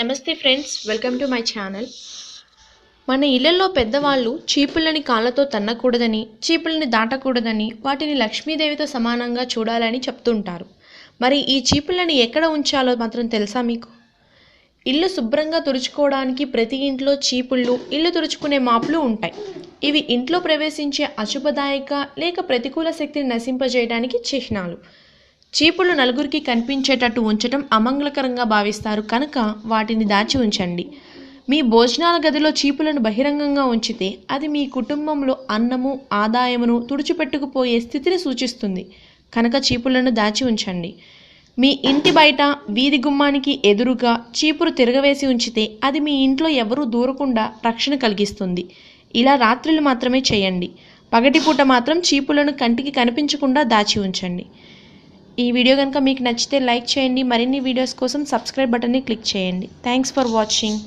నమస్తే friends welcome to my channel. మన ఇళ్ళలో పెద్దవాళ్ళు చీపుళ్ళని కాళ్ళతో తన్నకూడదని చీపుల్ని దాటకూడదని వాటిని లక్ష్మీదేవితో సమానంగా చూడాలని చెప్తుంటారు. మరి ఈ చీపుళ్ళని ఎక్కడ ఉంచాలో మాత్రం తెలుసా మీకు? ఇల్లు శుభ్రంగా తుడుచుకోవడానికి ప్రతి ఇంట్లో చీపుళ్ళు ఇల్లు తుడుచుకునే మాపులు ఉంటాయి. ఇవి ఇంట్లో ప్రవేశించే అశుభదాయక లేక ప్రతికూల శక్తిని నశింపజేయడానికి చిహ్నాలు. చీపుళ్ళు నలుగురికి కనిపించేటట్టు ఉంచటం అమంగళకరంగా భావిస్తారు. కనుక వాటిని దాచి ఉంచండి. మీ భోజనాల గదిలో చీపులను బహిరంగంగా ఉంచితే అది మీ కుటుంబంలో అన్నము ఆదాయమును తుడిచిపెట్టుకుపోయే స్థితిని సూచిస్తుంది. కనుక చీపులను దాచి ఉంచండి. మీ ఇంటి బయట వీధి గుమ్మానికి ఎదురుగా చీపురు తిరగవేసి ఉంచితే అది మీ ఇంట్లో ఎవరూ దూరకుండా రక్షణ కలిగిస్తుంది. ఇలా రాత్రులు మాత్రమే చేయండి. పగటిపూట మాత్రం చీపులను కంటికి కనిపించకుండా దాచి ఉంచండి. ఈ వీడియో కనుక మీకు నచ్చితే లైక్ చేయండి. మరిన్ని వీడియోస్ కోసం సబ్స్క్రైబ్ బటన్ని క్లిక్ చేయండి. Thanks for watching